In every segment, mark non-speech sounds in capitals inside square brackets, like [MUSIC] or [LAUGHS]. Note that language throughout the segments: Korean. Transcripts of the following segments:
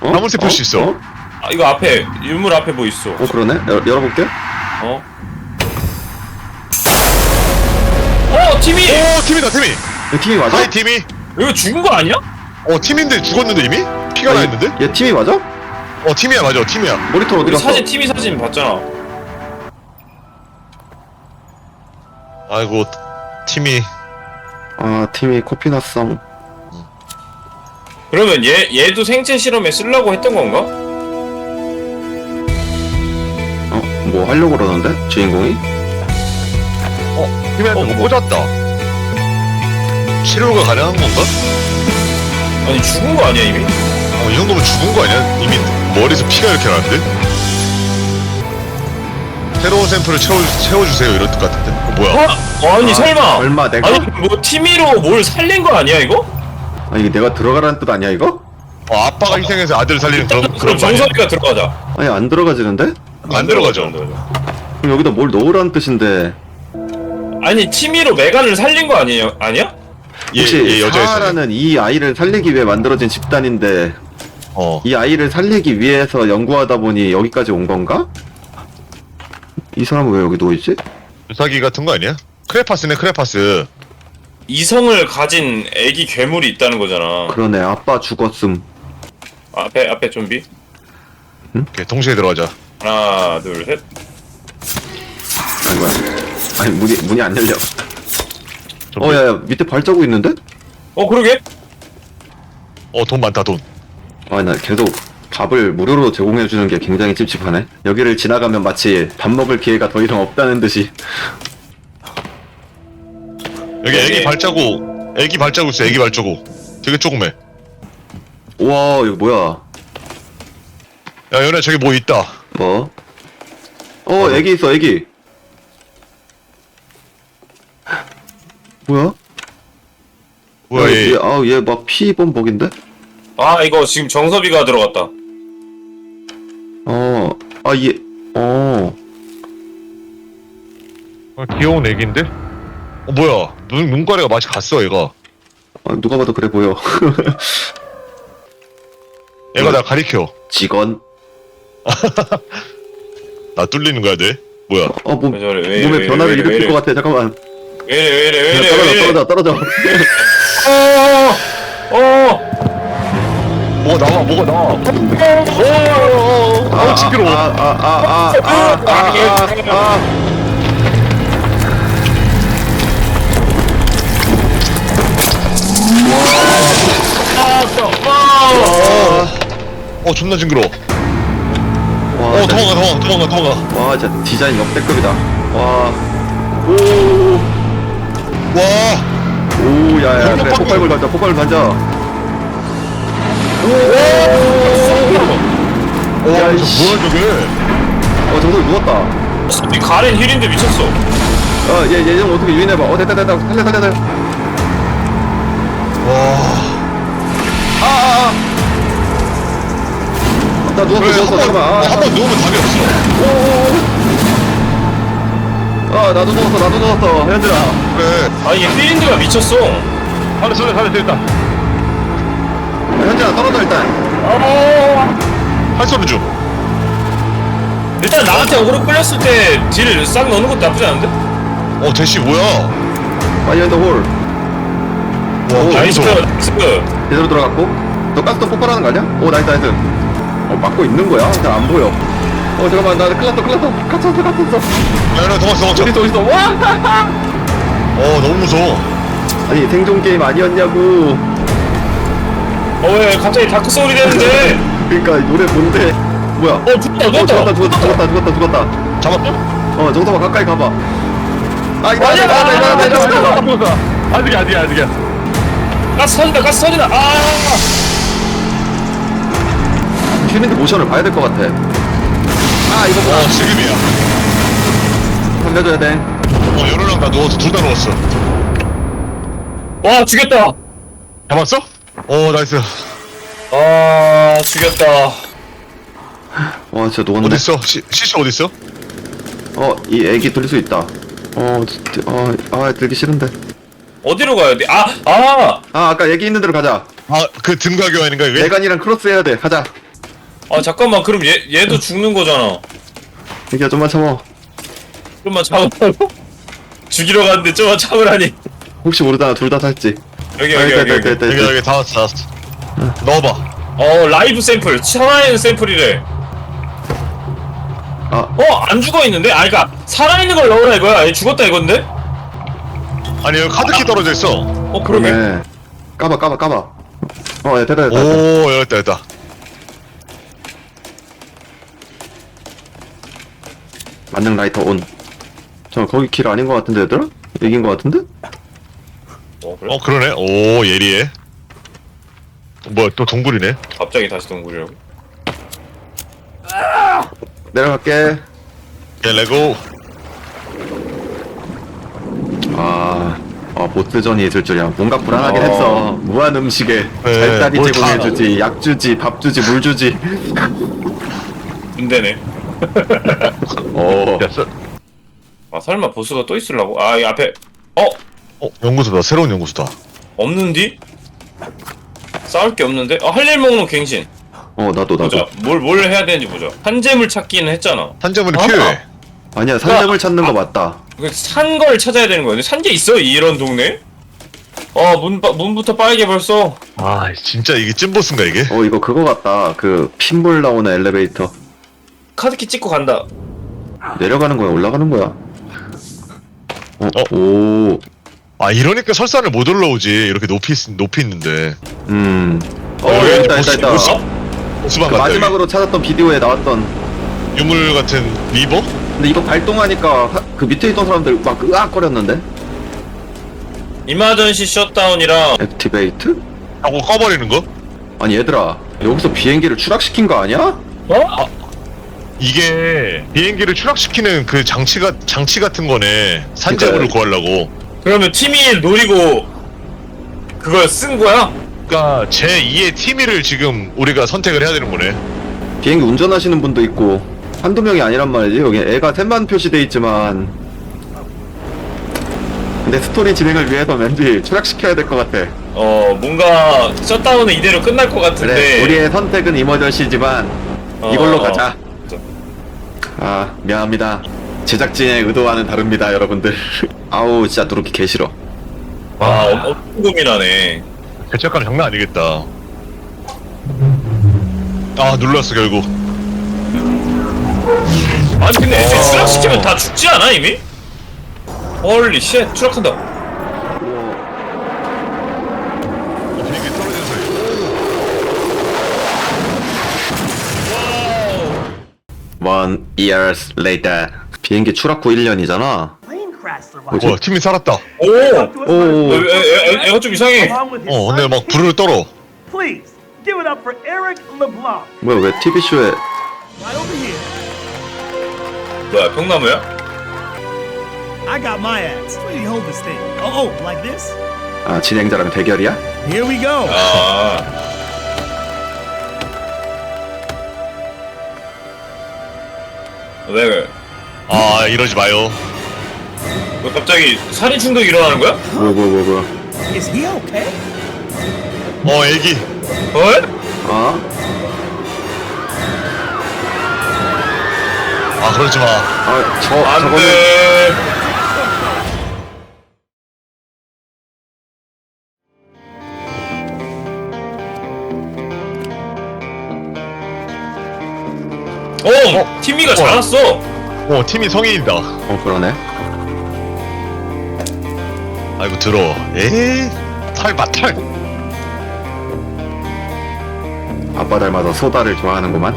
어? 나무새 풀수 있어. 어? 아 이거 앞에 유물 앞에 뭐 있어 어 그러네 열, 열어볼게 어? 어 팀이 오 팀이다 팀이. 얘 팀이 맞아? 하이 팀이. 이거 죽은 거 아니야? 어 팀인데 죽었는데 이미? 피가 나 아니, 있는데? 얘 팀이 맞아? 어 팀이야 맞아 팀이야. 모니터 어디 우리 갔어? 사진 팀이 사진 봤잖아 아이고 팀이. 아 팀이 코피 났어 그러면 얘 얘도 생체 실험에 쓰려고 했던 건가? 어? 뭐 하려고 그러는데? 주인공이? 어 팀이한테 어, 뭐 뭐. 꽂았다. 치료가 가능한 건가? 아니 죽은 거 아니야 이미? 어, 이 정도면 죽은 거 아니야? 이미 머리에서 피가 이렇게 나는데? 새로운 샘플을 채워, 채워주세요 이런 뜻 같은데? 어, 뭐야? 어? 아니 아, 설마 설마 내가? 아니 뭐 팀이로 뭘 살린 거 아니야 이거? 아니 내가 들어가라는 뜻 아니야 이거? 어, 아빠가 희생해서 아들 살리는 그런, 그럼 그런 거 아니야? 정석이가 들어가자 아니 안 들어가지는데? 안 들어가죠. 그럼 여기다 뭘 넣으라는 뜻인데 아니 팀이로 메간을 살린 거 아니에요? 아니야? 얘, 혹시 얘 여자였어. 사하라는 이 아이를 살리기 위해 만들어진 집단인데 어. 이 아이를 살리기 위해서 연구하다 보니 여기까지 온 건가? 이 사람은 왜 여기 누워있지? 주사기 같은 거 아니야? 크레파스네 크레파스. 이성을 가진 애기 괴물이 있다는 거잖아 그러네 아빠 죽었음 앞에 앞에 좀비 오케이, 동시에 들어가자. 하나 둘 셋 아니 뭐야 아니 문이 문이 안 열려 좀비. 어 야야 밑에 발자국 있는데? 어 그러게? 어, 돈 많다, 돈. 아니 나 계속 밥을 무료로 제공해주는 게 굉장히 찝찝하네 여기를 지나가면 마치 밥 먹을 기회가 더 이상 없다는 듯이 여기. 애기 발자국, 애기 발자국 있어, 애기 발자국. 되게 조그매. 우와 이거 뭐야 야, 연애 저기 뭐 있다. 뭐? 어 애기 있어 애기 뭐야? 뭐야, 얘. 얘, 아우 얘막 피본 복인데? 아 이거 지금 정섭이가 들어갔다 어, 아, 얘, 어, 어, 귀여운 애기인데? 어, 뭐야. 눈, 눈가리가 맛이 갔어, 얘가. 아, 누가 봐도 그래 보여. [LAUGHS] 얘가 나 가리켜. 직원. [LAUGHS] 나 뚫리는 거야, 돼? 뭐야. 어, 몸, 왜 저래, 왜 이래, 몸에 왜 변화를 이래, 왜 일으킬 이래. 것 같아. 잠깐만. 왜이래 왜이래 야, 왜이래 떨어져, 떨어져, 떨어져. [LAUGHS] 어어 뭐가 나와, 뭐가 나와. 아, 아우, 시끄러워. 아, 아, 아, 아, 아, 아, 아, 아. 어, 존나 징그러워. 와, 어, 진짜- 도망가, 도망가, 도망가, 도망가. 와, 진짜 디자인 역대급이다. 와. 오, 와, 오, 야, 야, 그래. 빡- 폭발물 던져, 폭발물 던져. 오, 야, 야, 이씨. 뭐야, 저게. 어, 정말 누웠다. 이 가렌 힐인데 미쳤어 어, 얘, 얘 좀 어떻게 유인해봐. 어, 됐다, 됐다. 살려, 살려, 살려. 와. 나 그래, 누웠어, 한 번, 잠깐만. 아, 한번 누우면 답이 없어. 아, 나도 누웠어, 나도 누웠어. 현들아. 그래. 아얘 힐인드가 미쳤어 살려, 살려, 살려, 됐다. 현진아 떨어져 일단 할 소리 좀. 일단 나한테 어그로 끌렸을 때 딜을 싹 넣는 것도 나쁘지 않은데? 어, 대시 뭐야? 파이어 인더 홀 와, 나이스. 나이스 제대로 들어갔고 너 가스통 폭발하는 거 아니야? 오 나이스 나이스 어 막고 있는 거야? 근데 안 보여. 어 잠깐만 나 큰일 났어 큰일 났어. 갇혔어 갇혔어. 야, 야, 도망쳐, 도망쳐. 어딨어 어딨어 와! 어, 너무 무서워. 아니 생존 게임 아니었냐고. 어 왜 갑자기 다크 소울이 되는데? [LAUGHS] 그니까 이 노래 뭔데? 뭐야? 어 죽었다 어 죽었다. 죽었다 죽었다 죽었다 죽었다 죽었다. 잡았어? 어 정서봐 가까이 가봐. 아 이거 아니야, 아니야 이거 아니야 이거 아니야 이거 아니야. 아직이야, 아직이야, 아직이야. 가스 터진다 가스 터진다. 아 힐민드 모션을 봐야 될 것 같아 아 이거 어, 지금이야. 살려줘야 돼 어, 여러랑 다 누워서 둘 다 누웠어. 와 죽였다 잡았어? 어, 나이스. 아 죽였다 와 진짜 녹았네 어딨어? 시, 시시 어딨어? 어, 이 애기 돌릴 수 있다. 어, 진짜, 어, 아, 들기 싫은데. 어디로 가야 돼? 아! 아! 아, 아까 애기 있는 데로 가자. 아 그 등가교 아닌가 이게? 내관이랑 크로스 해야 돼 가자 아 잠깐만 그럼 얘 얘도 죽는 거잖아. 이게 좀만 참어 좀만 참으라고? 죽이러 갔는데 좀만 참으라니. 혹시 모르잖아 둘 다 살지 여기 아, 여기 있다, 여기. 있다, 여기. 여기. 여기 다 왔어 다 왔어 넣어봐 어 라이브 샘플 살아있는 샘플이래. 아 어안 죽어 있는데? 아니 그니까 살아있는 걸 넣으라 이거야. 얘 죽었다 이건데? 아니 여기 카드키 떨어져 있어 어 그러게. 까봐 까봐 까봐 어 야, 됐다 됐다 됐다. 오 여기 있다 여기 있다 만능 라이터 온저 거기 길 아닌 것 같은데 얘들아? 이긴 것 같은데? 어 그래? 어 그러네 오 예리해 뭐야 또 동굴이네 갑자기 다시 동굴이라고? 내려갈게 예 레고 아, 아 보스전이 있을 줄이야 뭔가 불안하긴 어. 했어 무한 음식에 네, 잘다리 뭘 제공해주지 약 주지 밥 주지 물 주지 군대네. [LAUGHS] 어 야, 서, 아 설마 보스가 또 있으려고? 아 이 앞에 어 어 연구소다 새로운 연구소다 없는디? 싸울 게 없는데? 어 할 일 먹는 갱신. 어 나도 나도 보자. 뭘 뭘 해야 되는지 보자. 한재물 찾기는 했잖아. 산재물이 아. 필요해 아니야 산점을 찾는 거 맞다 산걸 찾아야 되는 거야. 근데 산게 있어 이런 동네? 어 문, 문부터 빨개 벌써. 아 진짜 이게 찐보스인가 이게? 어 이거 그거 같다 그 핀볼 나오는 엘리베이터 카드키 찍고 간다. 내려가는 거야 올라가는 거야 어, 어? 오, 아 이러니까 설산을 못 올라오지 이렇게 높이 있- 높이 있는데 음. 어, 어, 여기 여기 있다, 있다, 있다. 보스방 그 같다 마지막으로 찾았던 비디오에 나왔던. 여기. 유물 같은 리버? 근데 이거 발동하니까 하- 그 밑에 있던 사람들 막 으악거렸는데? 이마전시 셧다운이랑 액티베이트? 하고 꺼버리는 거? 아니 얘들아 여기서 비행기를 추락시킨 거 아니야? 어? 이게 비행기를 추락시키는 그 장치가 장치 같은 거네. 산재물을 구하려고. 그러면 팀이 노리고 그걸 쓴 거야? 그러니까 제 2의 티미를 지금 우리가 선택을 해야 되는 거네. 비행기 운전하시는 분도 있고 한두 명이 아니란 말이지. 여기 애가 셋만 표시돼 있지만. 근데 스토리 진행을 위해서 왠지 추락시켜야 될 것 같아. 어 뭔가 셧다운은 이대로 끝날 것 같은데. 그래 우리의 선택은 이머전시지만 어, 이걸로 어. 가자 아 미안합니다 제작진의 의도와는 다릅니다 여러분들 [LAUGHS] 아우 진짜 누르기 개 싫어 아 엄- 엄청 고민하네. 개척가는 장난 아니겠다 아 눌렀어 결국 아니 근데 애초에 어. 추락시키면 다 죽지 않아 이미? 헐리 쉣 추락한다. One years later 비행기 추락 후 1년이잖아 Plane crashed their 뭐지? 와 팀이 살았다 오. 오. 애, 애, 애, 애가 좀 이상해. 어 근데 막 불을 떨어 Please give it up for Eric LeBlanc. 뭐야 왜 TV쇼에 Right over here. 뭐야 평나무야? I got my axe. Where do you hold this thing? Oh, oh, like this? 아 진행자랑 대결이야? Here we go. 아. 왜, 왜? 아 이러지 마요 왜 갑자기 살인 충동이 일어나는 거야? 뭐뭐뭐 뭐, Is he okay? 어 애기 어? 아? 아 그러지 마 아, 저, 안 저거는 돼. 어, 티미가 잘 왔어. 어 팀이 성인이다. 어 그러네. 아이고 들어 에이 탈바탈 아빠 닮아서 소다를 좋아하는구만.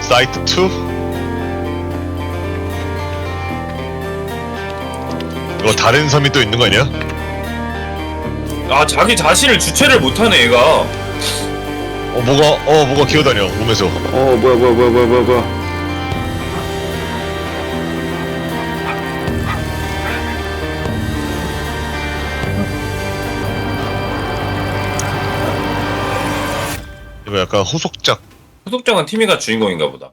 사이트 2 이거 다른 섬이 또 있는 거 아니야? 아, 자기 자신을 주체를 못하네, 얘가. 어 뭐가 어 뭐가 기어다녀 몸에서. 어 뭐야 뭐야 뭐야 뭐야 뭐야. 뭐야 이거 약간 후속작. 후속작은 티미가 주인공인가 보다.